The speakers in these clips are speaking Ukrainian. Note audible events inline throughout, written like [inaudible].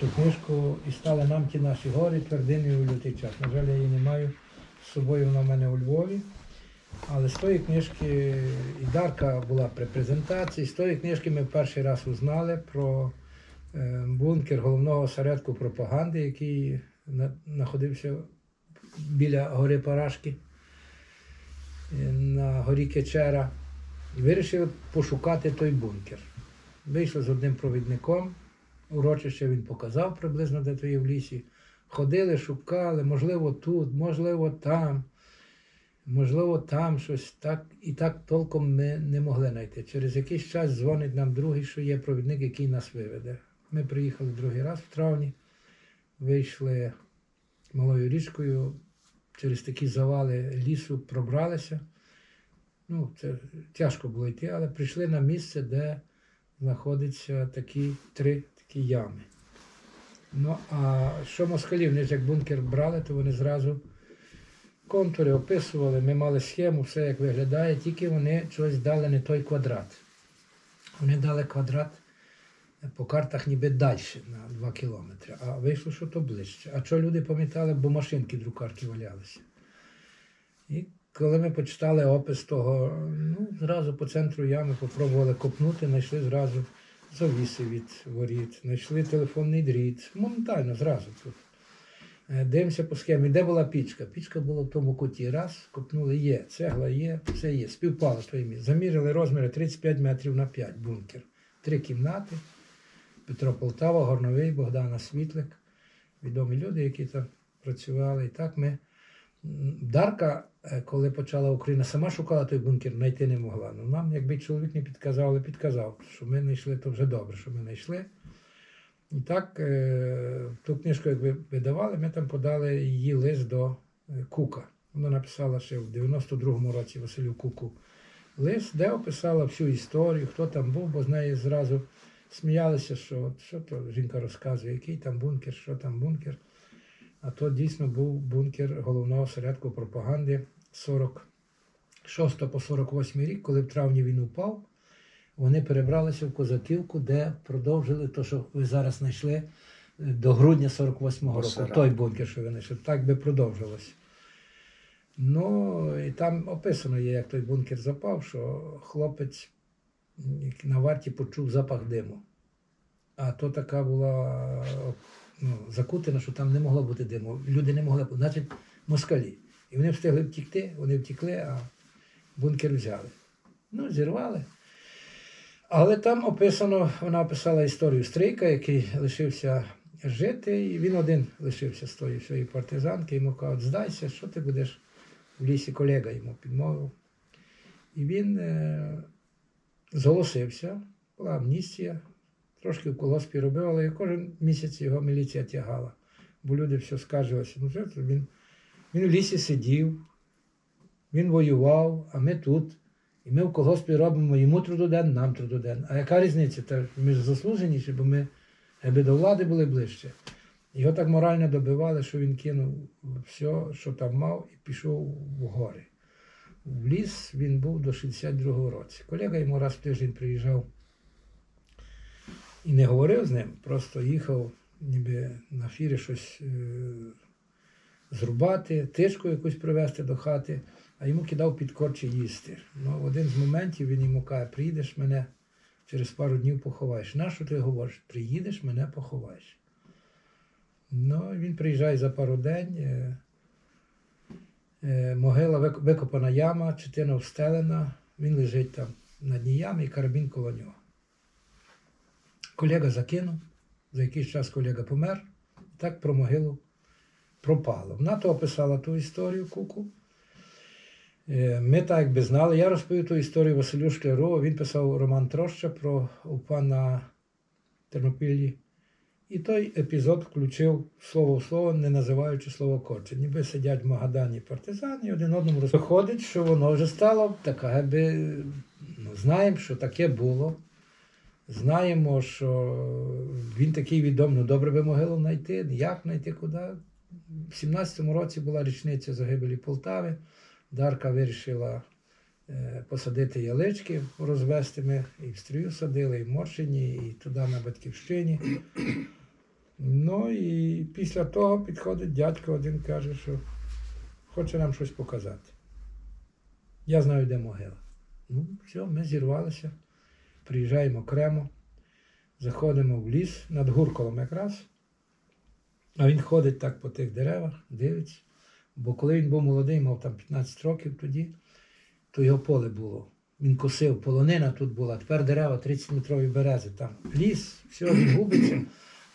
Ту книжку і стали нам ті наші гори твердиною у лютий час. На жаль, я її не маю з собою, вона в мене у Львові. Але з тої книжки і Дарка була при презентації. З тої книжки ми перший раз узнали про е, бункер головного осередку пропаганди, який знаходився біля гори Парашки е, на горі Кечера. І вирішили пошукати той бункер. Вийшли з одним провідником. Урочище він показав приблизно, де то є в лісі. Ходили, шукали, можливо, тут, можливо, там. Можливо, там щось так і так толком ми не могли знайти. Через якийсь час дзвонить нам другий, що є провідник, який нас виведе. Ми приїхали другий раз в травні, вийшли малою річкою, через такі завали лісу пробралися. Ну, це тяжко було йти, але прийшли на місце, де знаходяться такі три такі ями. Ну, а що москалі, вони ж як бункер брали, то вони зразу контури описували, ми мали схему, все як виглядає, тільки вони щось дали не той квадрат. Вони дали квадрат по картах ніби далі на 2 кілометри, а вийшло, що то ближче. А що люди пам'ятали, бо машинки друкарки валялися. І коли ми почитали опис того, ну, зразу по центру ями попробували копнути, знайшли зразу завіси від воріт, знайшли телефонний дріт. Моментально, зразу тут. Е, Дивимося по схемі, де була пічка. Пічка була в тому куті. Раз, копнули, є, цегла є, все є. Співпало той місць. Заміряли розміри 35 метрів на 5 бункер. Три кімнати. Петро Полтава, Горновий, Богдана Світлик. Відомі люди, які там працювали. І так ми. Дарка, коли почала Україна, сама шукала той бункер, знайти не могла. Ну нам, якби чоловік не підказав, але підказав, що ми знайшли, то вже добре, що ми знайшли. І так, е, ту книжку, як ви видавали, ми там подали її лист до е, Кука. Вона написала ще в 92-му році Василю Куку лист, де описала всю історію, хто там був, бо з неї зразу сміялися, що от що то жінка розказує, який там бункер, що там бункер. А то дійсно був бункер головного осередку пропаганди 46 по 48 рік, коли в травні він упав. Вони перебралися в Козаківку, де продовжили те, що ви зараз знайшли е, до грудня 48-го року. Той бункер, що ви знайшли. Так би продовжилось. Ну, і там описано є, як той бункер запав, що хлопець на варті почув запах диму. А то така була ну, закутина, що там не могло бути диму. Люди не могли, значить, москалі. Вони встигли втікти, вони втікли, а бункер взяли. Ну, зірвали. Але там описано, вона описала історію Стрийка, який лишився жити, і він один лишився з тої всієї партизанки. Йому кажуть, здайся, що ти будеш в лісі, колега йому підмовив. І він е, зголосився, була амністія, трошки в колоспі робив, але кожен місяць його міліція тягала, бо люди все скаржилися. Ну, він, він в лісі сидів, він воював, а ми тут. І ми в колгоспі робимо йому трудоден, нам трудоден. А яка різниця? Та ми ж заслуженіші, бо ми аби до влади були ближче. Його так морально добивали, що він кинув все, що там мав, і пішов в гори. В ліс він був до 62-го році. Колега йому раз в тиждень приїжджав і не говорив з ним, просто їхав ніби на фірі щось е, зрубати, тишку якусь привезти до хати, а йому кидав під корчі їсти. Ну, один з моментів він йому каже, приїдеш мене через пару днів поховаєш. Нащо ти говориш? Приїдеш, мене поховаєш. Ну, він приїжджає за пару день. Е, е, могила викопана яма, четина встелена, він лежить там на дні ями і карабін коло нього. Колега закинув, за якийсь час колега помер, так про могилу пропало. Вона то описала ту історію куку. Е, Ми так якби знали. Я розповів ту історію Василю Шклярову. Він писав роман Троща про УПА на Тернопіллі. І той епізод включив слово в слово, не називаючи слово корче. Ніби сидять в Магадані партизани і один одному роз- Виходить, що воно вже стало таке, якби, ну, знаємо, що таке було. Знаємо, що він такий відомий, ну добре би могилу знайти, як знайти, куди. В 17-му році була річниця загибелі Полтави. Дарка вирішила е, посадити ялички, розвести ми і в стрію садили, і в Моршині, і туди на Батьківщині. Ну і після того підходить дядько один каже, що хоче нам щось показати. Я знаю, де могила. Ну, все, ми зірвалися, приїжджаємо окремо, заходимо в ліс над Гурколом якраз. А він ходить так по тих деревах, дивиться. Бо коли він був молодий, мав там 15 років тоді, то його поле було. Він косив, полонина тут була, тепер дерева 30-метрові берези. Там ліс, все, губиться.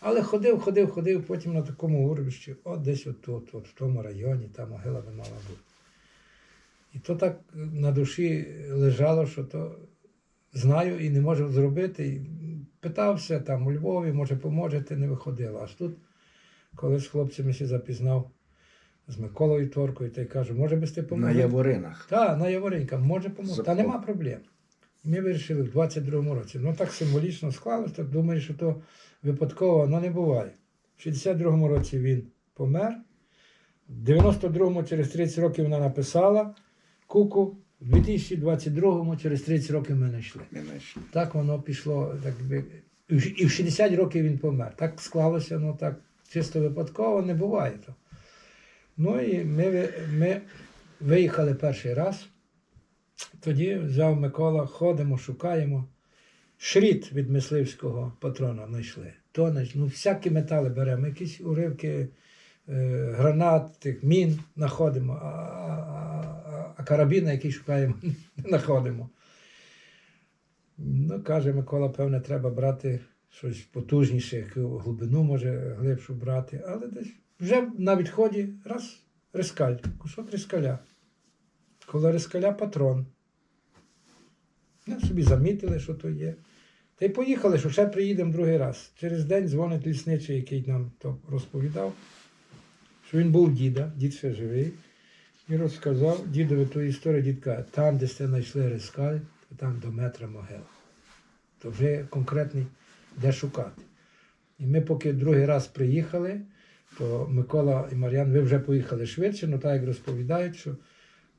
Але ходив, ходив, ходив, потім на такому урвищі, от десь от тут, от в тому районі, та могила би мала бути. І то так на душі лежало, що то знаю і не можу зробити. І питався там у Львові, може, поможете, не виходило. Аж тут, коли з хлопцями ще запізнав з Миколою Торкою, та й кажу, може би ти На? Яворинах. Так, на Яворенька, може допомогти. Та нема проблем. Ми вирішили в 22-му році. Ну так символічно склалося, так думаю, що то випадково воно не буває. В 62-му році він помер. В 92-му через 30 років вона написала куку. В 2022-му через 30 років ми знайшли. Так воно пішло, так би. І в 60 років він помер. Так склалося, ну так чисто випадково не буває то. Ну і ми, ми виїхали перший раз. Тоді взяв Микола, ходимо, шукаємо. Шріт від мисливського патрона знайшли. То. Ну, всякі метали беремо, якісь уривки е, гранат, тих мін знаходимо, а, а, а карабіна, який шукаємо, [laughs] не знаходимо. Ну, каже Микола, певне, треба брати щось потужніше, яку глибину може глибшу брати, але десь вже на відході раз рискаль, кусок рискаля. Коло рискаля патрон. Ну, собі замітили, що то є. Та й поїхали, що ще приїдемо другий раз. Через день дзвонить лісничий, який нам то розповідав, що він був діда, дід ще живий, і розказав дідові ту історію, дід каже, там, де сте знайшли рискаль, то там до метра могила. То вже конкретний, де шукати. І ми поки другий раз приїхали, то Микола і Мар'ян, ви вже поїхали швидше, ну так як розповідають, що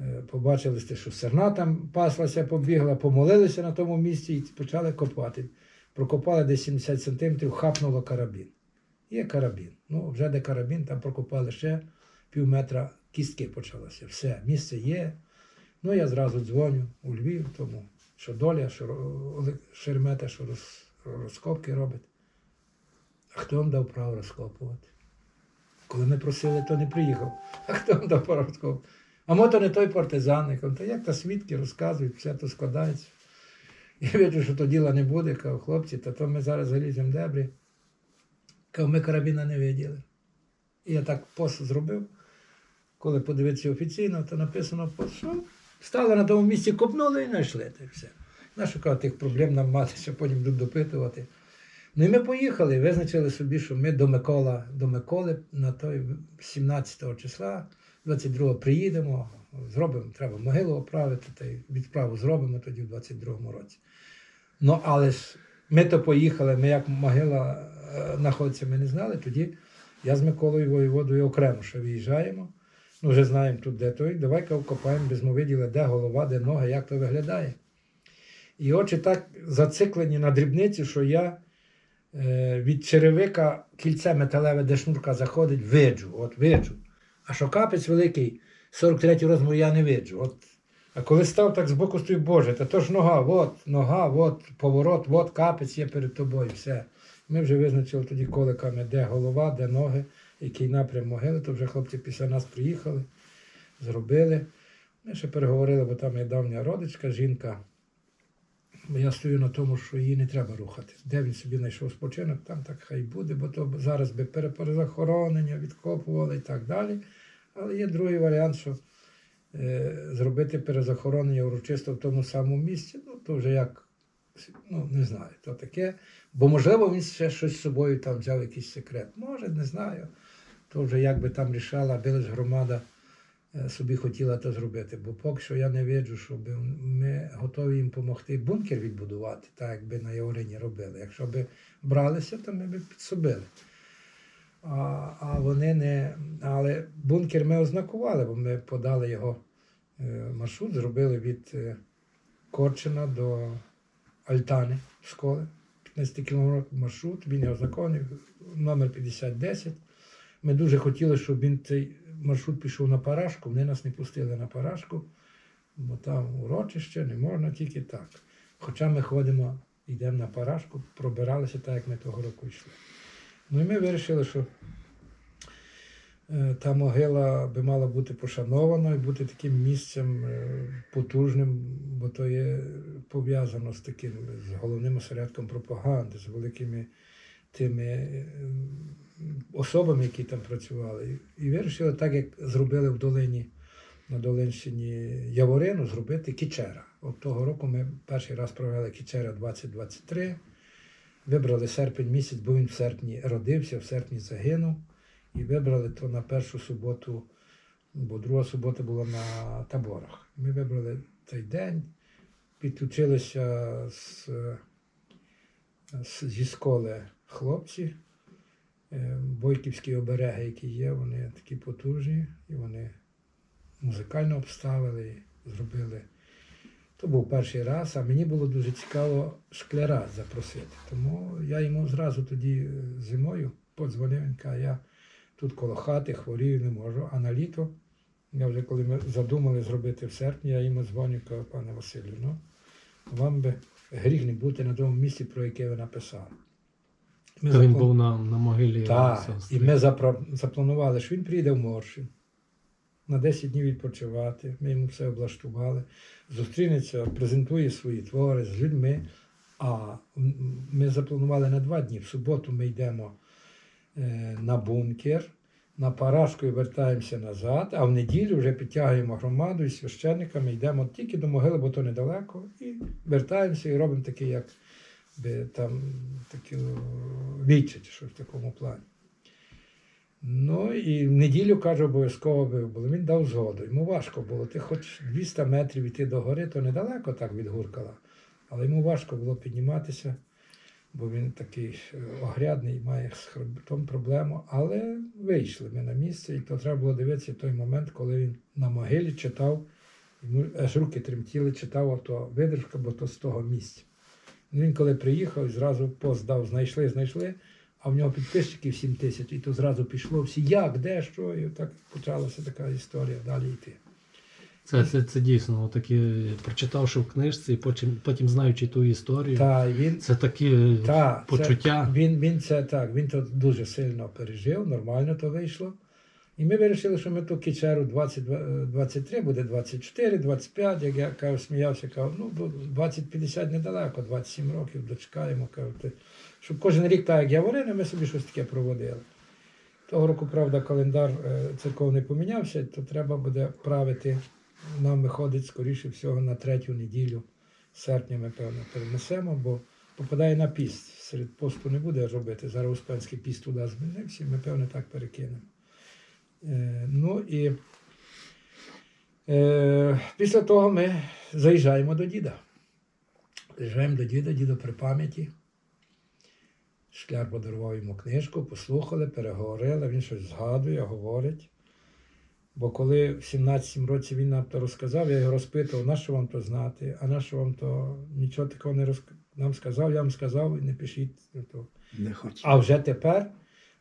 е, побачили що серна там паслася, побігла, помолилися на тому місці і почали копати. Прокопали десь 70 сантиметрів, хапнуло карабін. Є карабін. Ну, вже де карабін, там прокопали ще пів метра, кістки почалося. Все, місце є. Ну, я зразу дзвоню у Львів, тому що доля, що Шеремета, що роз, розкопки робить. А хто вам дав право розкопувати? Коли ми просили, то не приїхав. А хто вам дав право розкопувати? А мото не той партизан. Я кажу, Та як та свідки розказують, все то складається. Я бачу, що то діла не буде. Кажу, хлопці, та то ми зараз заліземо дебрі. Кажу, ми карабіна не виділи. І я так пост зробив. Коли подивитися офіційно, то написано пост, що стали на тому місці, копнули і знайшли. Та все. Нащо кажу, тих проблем нам матися, потім будуть допитувати. Ну і ми поїхали, визначили собі, що ми до Микола, до Миколи на той 17 числа, 22-го приїдемо, зробимо, треба могилу оправити, та й відправу зробимо тоді в 22-му році. Ну, але ж ми то поїхали, ми як могила е, знаходиться, ми не знали. Тоді я з Миколою воєводою окремо ще виїжджаємо. Ну, вже знаємо тут, де той. Давай-ка вкопаємо, без ми виділи, де голова, де нога, як то виглядає. І очі так зациклені на дрібниці, що я е, від черевика кільце металеве, де шнурка заходить, виджу, от виджу. А що капець великий, 43 розмір я не виджу. От. А коли став так збоку стою, Боже, та то ж нога, от, нога, от, поворот, от капець є перед тобою, все. Ми вже визначили тоді коликами, де голова, де ноги, який напрям могили, то вже хлопці після нас приїхали, зробили. Ми ще переговорили, бо там є давня родичка, жінка. Я стою на тому, що її не треба рухати. Де він собі знайшов спочинок, там так хай буде, бо то зараз би пере- перезахоронення, відкопували і так далі. Але є другий варіант, що е, зробити перезахоронення урочисто в тому самому місці, ну то вже як, ну не знаю, то таке. Бо можливо він ще щось з собою там взяв якийсь секрет. Може, не знаю. То вже як би там рішала, лиш громада собі хотіла це зробити. Бо поки що я не виджу, щоб ми готові їм допомогти бункер відбудувати, так якби на Яворині робили. Якщо б бралися, то ми б підсобили. А, а вони не. Але бункер ми ознакували, бо ми подали його е, маршрут, зробили від е, Корчина до Альтани школи. 15 км маршрут, він його законив, номер 5010. Ми дуже хотіли, щоб він цей маршрут пішов на Парашку. Вони нас не пустили на Парашку, бо там урочище, не можна тільки так. Хоча ми ходимо, йдемо на Парашку, пробиралися так, як ми того року йшли. Ну і ми вирішили, що е, та могила би мала бути пошанована і бути таким місцем е, потужним, бо то є пов'язано з таким з головним осередком пропаганди, з великими тими особами, які там працювали. І вирішили, так як зробили в долині на Долинщині Яворину, зробити Кічера. От того року ми перший раз провели Кічера 2023. Вибрали серпень місяць, бо він в серпні родився, в серпні загинув. І вибрали то на першу суботу, бо друга субота була на таборах. Ми вибрали цей день, підключилися з, зі школи хлопці. Е, Бойківські обереги, які є, вони такі потужні, і вони музикально обставили, зробили. То був перший раз, а мені було дуже цікаво шкляра запросити. Тому я йому зразу тоді е, зимою подзвонив, він каже, я тут коло хати хворію, не можу. А на літо, я вже коли ми задумали зробити в серпні, я йому дзвоню, кажу, пане Василю, ну вам би гріх не бути на тому місці, про яке ви написали. Ми То він заплан- був на, на могилі. так, і ми запро- запланували, що він приїде в Моршин на 10 днів відпочивати. Ми йому все облаштували. Зустрінеться, презентує свої твори з людьми. А ми запланували на два дні. В суботу ми йдемо е, на бункер, на Парашку і вертаємося назад, а в неділю вже підтягуємо громаду і священниками йдемо тільки до могили, бо то недалеко, і вертаємося і робимо такий, як би там таку відчить, що в такому плані. Ну і в неділю каже, обов'язково би було. Він дав згоду. Йому важко було. Ти хоч 200 метрів йти до гори, то недалеко так від Гуркала. Але йому важко було підніматися, бо він такий е, огрядний, має з хребтом проблему. Але вийшли ми на місце, і то треба було дивитися той момент, коли він на могилі читав, йому аж руки тремтіли, читав ото видержка, бо то з того місця. Ну, Він коли приїхав, зразу пост дав, знайшли, знайшли, а в нього підписчиків 7 тисяч, і то зразу пішло всі, як, де, що, і так почалася така історія далі йти. Це, це, це дійсно такі, прочитавши в книжці, і потім, потім знаючи ту історію. Та, він, Це такі та, почуття. Це, він, він це так, він то дуже сильно пережив, нормально то вийшло. І ми вирішили, що ми ту кічеру 20, 23, буде 24, 25, як я кажу, сміявся, кажу, ну 20-50 недалеко, 27 років дочекаємо. Кажу, щоб кожен рік, так як я варили, ми собі щось таке проводили. Того року, правда, календар е, церковний помінявся, то треба буде правити. Нам виходить, скоріше всього, на третю неділю серпня ми, певно, перенесемо, бо попадає на піст. Серед посту не буде робити. Зараз Успенський піст туди змінився, ми, певно, так перекинемо. Е, ну і е, після того ми заїжджаємо до діда. Заїжджаємо до діда, дідо при пам'яті. Шкляр подарував йому книжку, послухали, переговорили, він щось згадує, говорить. Бо коли в 17 році він нам то розказав, я його розпитував, на що вам то знати, а на що вам то нічого такого не розк... нам сказав, я вам сказав, не пишіть. Не хотів. А вже тепер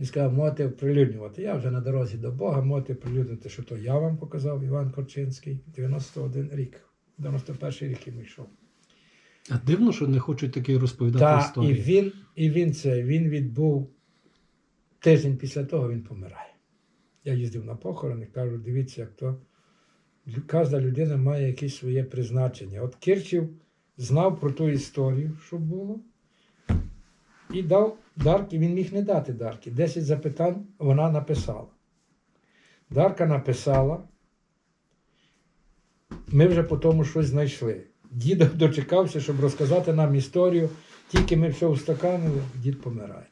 він сказав, можете оприлюднювати. Я вже на дорозі до Бога, можете оприлюднити, що то я вам показав, Іван Корчинський, 91 рік, 91 рік йому йшов. А дивно, що не хочуть такі розповідати Та, і він, і він це, він відбув тиждень після того він помирає. Я їздив на похорони, кажу, дивіться, як то кожна людина має якесь своє призначення. От Кирчів знав про ту історію, що було, і дав Дарки, він міг не дати Дарки. Десять запитань вона написала. Дарка написала, ми вже по тому щось знайшли. Дід дочекався, щоб розказати нам історію. Тільки ми все устаканили, дід помирає.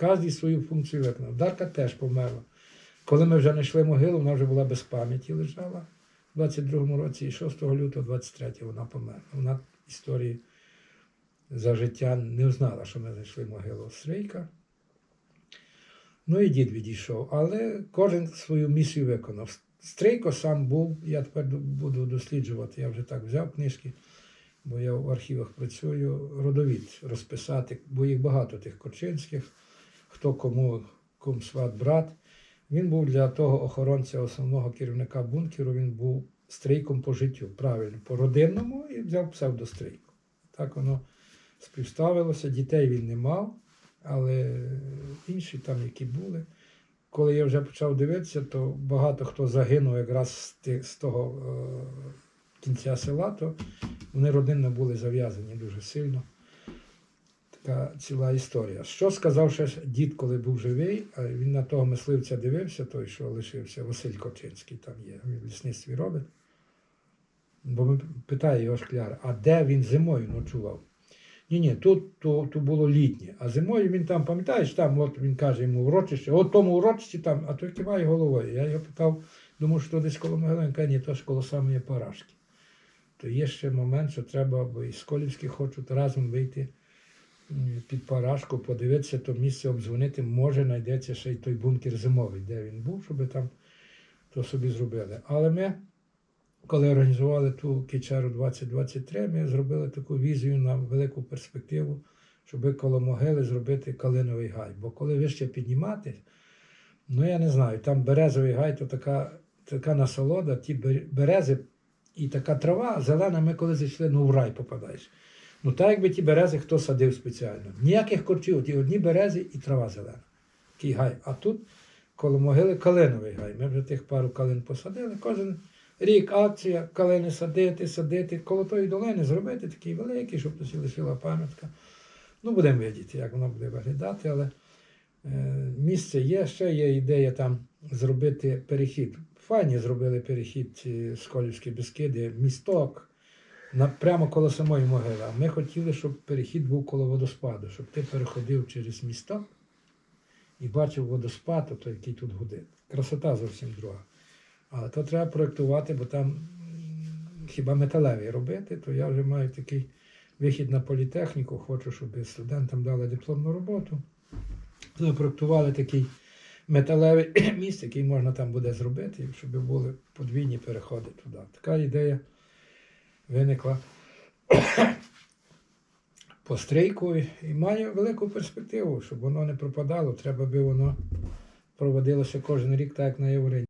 Кожен свою функцію виконав. Дарка теж померла. Коли ми вже знайшли могилу, вона вже була без пам'яті лежала в 22-му році, і 6 лютого 23-го вона померла. Вона історії за життя не знала, що ми знайшли могилу Стрийка. Ну і дід відійшов, але кожен свою місію виконав. Стрийко сам був, я тепер буду досліджувати, я вже так взяв книжки. бо я в архівах працюю, родовід розписати, бо їх багато тих Корчинських, хто кому кум сват брат. Він був для того охоронця основного керівника бункеру, він був стрійком по життю, правильно, по родинному і взяв псевдострійку. Так воно співставилося. Дітей він не мав, але інші там, які були. Коли я вже почав дивитися, то багато хто загинув якраз з, того е, кінця села, то вони родинно були зав'язані дуже сильно. Така ціла історія. Що сказав ще дід, коли був живий, а він на того мисливця дивився, той, що лишився, Василь Кочинський там є, він в лісництві робить. Бо питає його шкляр, а де він зимою ночував? Ні, ні, тут то, то було літнє, а зимою він там, пам'ятаєш, там от він каже йому урочище, от тому урочищі там, а той киває головою. Я його питав, думав, що десь коло могили, каже, ні, то ж коло самої парашки. То є ще момент, що треба, бо і Сколівські хочуть разом вийти під парашку, подивитися, то місце обдзвонити, може знайдеться ще й той бункер зимовий, де він був, щоб там то собі зробили. Але ми, коли організували ту Кічеру 2023, ми зробили таку візію на велику перспективу, щоб коло могили зробити калиновий гай. Бо коли вище піднімати, ну я не знаю, там березовий гай, то така, така насолода, ті берези і така трава зелена, ми коли зайшли, ну в рай попадаєш. Ну так якби ті берези хто садив спеціально. Ніяких корчів, ті одні берези і трава зелена. Такий гай. А тут коло могили калиновий гай. Ми вже тих пару калин посадили. Кожен рік акція, калини садити, садити. Коло тої долини зробити такий великий, щоб тут лишила пам'ятка. Ну, будемо видіти, як воно буде виглядати, але е, місце є, ще є ідея там зробити перехід. Файні зробили перехід ці Сколівські Бескиди, місток на, прямо коло самої могили. А ми хотіли, щоб перехід був коло водоспаду, щоб ти переходив через місток і бачив водоспад, ото, який тут гудить. Красота зовсім друга. Але то треба проєктувати, бо там хіба металевий робити, то я вже маю такий вихід на політехніку, хочу, щоб студентам дали дипломну роботу. Запроектували такий металевий [clears throat] міст, який можна там буде зробити, щоб були подвійні переходи туди. Така ідея виникла [clears throat] по стрейку і має велику перспективу, щоб воно не пропадало. Треба би воно проводилося кожен рік, так як на Єврині.